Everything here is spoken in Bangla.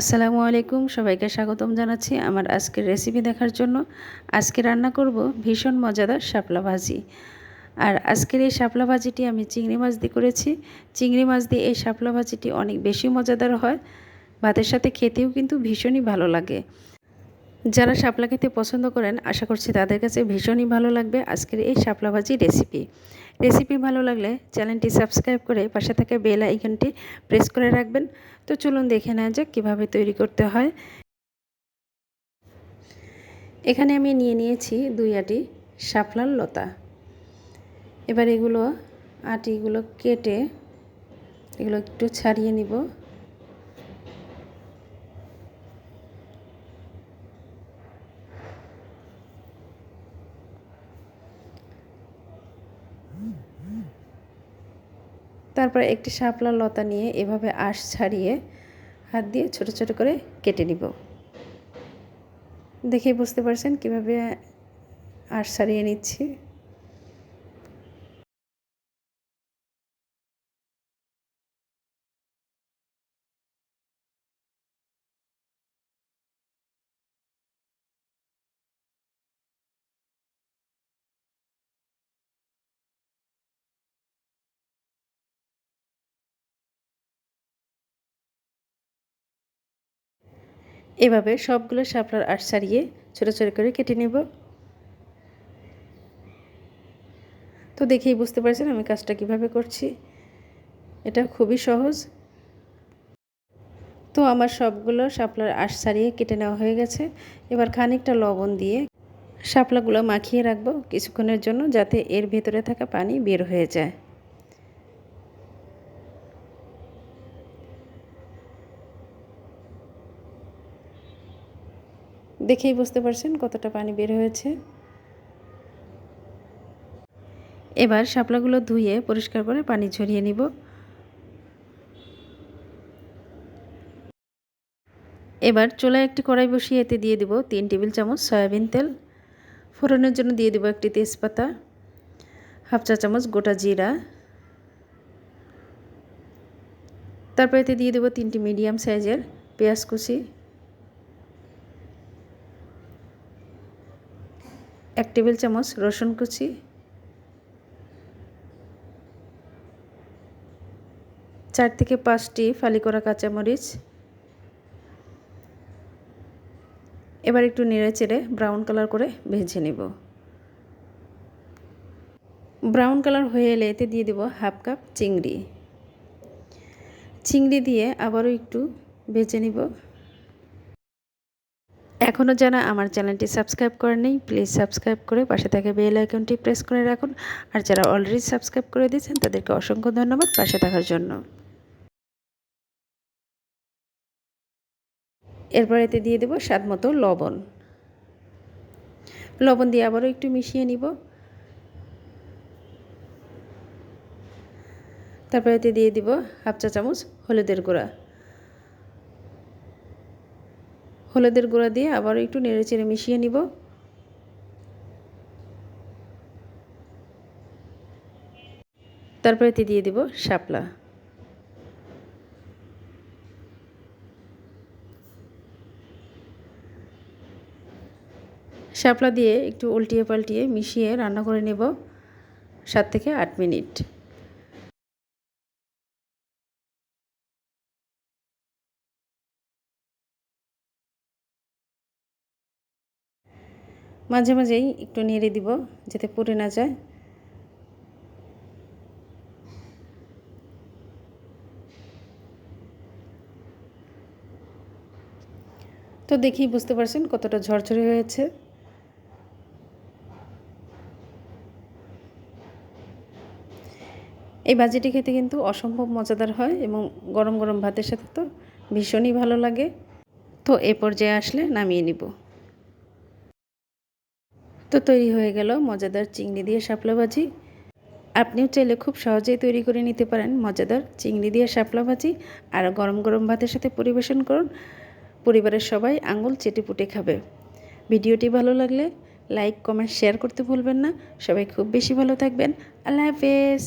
আসসালামু আলাইকুম, সবাইকে স্বাগতম জানাচ্ছি আমার আজকের রেসিপি দেখার জন্য। আজকে রান্না করব ভীষণ মজাদার শাপলা ভাজি। আর আজকের এই শাপলা ভাজিটি আমি চিংড়ি মাছ দিয়ে করেছি। চিংড়ি মাছ দিয়ে এই শাপলা ভাজিটি অনেক বেশি মজাদার হয়। ভাতের সাথে খেতেও কিন্তু ভীষণই ভালো লাগে। যারা শাপলা খেতে পছন্দ করেন, আশা করছি তাদের কাছে ভীষণই ভালো লাগবে আজকের এই শাপলা ভাজি রেসিপি রেসিপি ভালো লাগলে চ্যানেলটি সাবস্ক্রাইব করে পাশে থাকা বেল আইকনটি প্রেস করে রাখবেন। তো চলুন দেখে নেওয়া যাক কীভাবে তৈরি করতে হয়। এখানে আমি নিয়ে নিয়েছি দুই আটি শাপলার লতা। এবার এগুলো আটিগুলো কেটে এগুলো একটু ছাড়িয়ে নিব। তারপর একটি শাপলা লতা নিয়ে এভাবে আশ ছাড়িয়ে হাত দিয়ে ছোট ছোট করে কেটে নিব। দেখে বুঝতে পারছেন কীভাবে আশ ছাড়িয়ে নিচ্ছি। এভাবে সবগুলো শাপলার আট সারিয়ে ছোটো ছোটো করে কেটে নেব। তো দেখেই বুঝতে পারছেন আমি কাজটা কীভাবে করছি। এটা খুবই সহজ। তো আমার সবগুলো শাপলার আশ সারিয়ে কেটে নেওয়া হয়ে গেছে। এবার খানিকটা লবণ দিয়ে শাপলাগুলো মাখিয়ে রাখব কিছুক্ষণের জন্য যাতে এর ভেতরে থাকা পানি বের হয়ে যায়। দেখেই বুঝতে পারছেন কতটা পানি বের হয়েছে। এবার শাপলাগুলো ধুয়ে পরিষ্কার করে পানি ঝরিয়ে নিব। এবার চুলায় একটি কড়াই বসিয়ে এতে দিয়ে দিব তিন টেবিল চামচ সয়াবিন তেল। ফোড়নের জন্য দিয়ে দেবো একটি তেজপাতা, হাফ চা চামচ গোটা জিরা। তারপর এতে দিয়ে দেবো তিনটি মিডিয়াম সাইজের পেঁয়াজ কুচি। এক টেবিল চামচ রসুন কুচি, চার থেকে পাঁচটি ফালি করা কাঁচামরিচ, এবার একটু নেড়ে চেড়ে ব্রাউন কালার করে ভেজে নেব। ব্রাউন কালার হয়ে এলে এতে দিয়ে দেব হাফ কাপ চিংড়ি। চিংড়ি দিয়ে আবারও একটু ভেজে নিব। এখনও যারা আমার চ্যানেলটি সাবস্ক্রাইব করেনি প্লিজ সাবস্ক্রাইব করে পাশে থাকা বেল আইকনটি প্রেস করে রাখুন। আর যারা অলরেডি সাবস্ক্রাইব করে দিয়েছেন, তাদেরকে অসংখ্য ধন্যবাদ পাশে থাকার জন্য। এরপর এতে দিয়ে দেবো স্বাদ মতো লবণ। লবণ দিয়ে আবারও একটু মিশিয়ে নিব। তারপর এতে দিয়ে দিব হাফ চা চামচ হলুদের গুঁড়া। হলুদের গুঁড়া দিয়ে আবারও একটু নেড়ে চেড়ে মিশিয়ে নিব। তারপরে এতে দিয়ে দিব শাপলা। শাপলা দিয়ে একটু উল্টিয়ে পাল্টিয়ে মিশিয়ে রান্না করে নেব সাত থেকে আট মিনিট। মাঝে মাঝেই একটু নেড়ে দিব যাতে পুড়ে না যায়। তো দেখি বুঝতে পারছেন কতটা ঝরঝরে হয়েছে। এই ভাজিটি খেতে কিন্তু অসম্ভব মজাদার হয় এবং গরম গরম ভাতের সাথে তো ভীষণই ভালো লাগে। তো এ পর্যায়ে আসলে নামিয়ে নিব। তো তৈরি হয়ে গেল মজাদার চিংড়ি দিয়ে শাপলা ভাজি আপনিও চাইলে খুব সহজেই তৈরি করে নিতে পারেন মজাদার চিংড়ি দিয়ে শাপলা ভাজি আর গরম গরম ভাতের সাথে পরিবেশন করুন। পরিবারের সবাই আঙুল চেটেপুটে খাবে। ভিডিওটি ভালো লাগলে লাইক, কমেন্ট, শেয়ার করতে ভুলবেন না। সবাই খুব বেশি ভালো থাকবেন। আল্লাহ হাফেজ।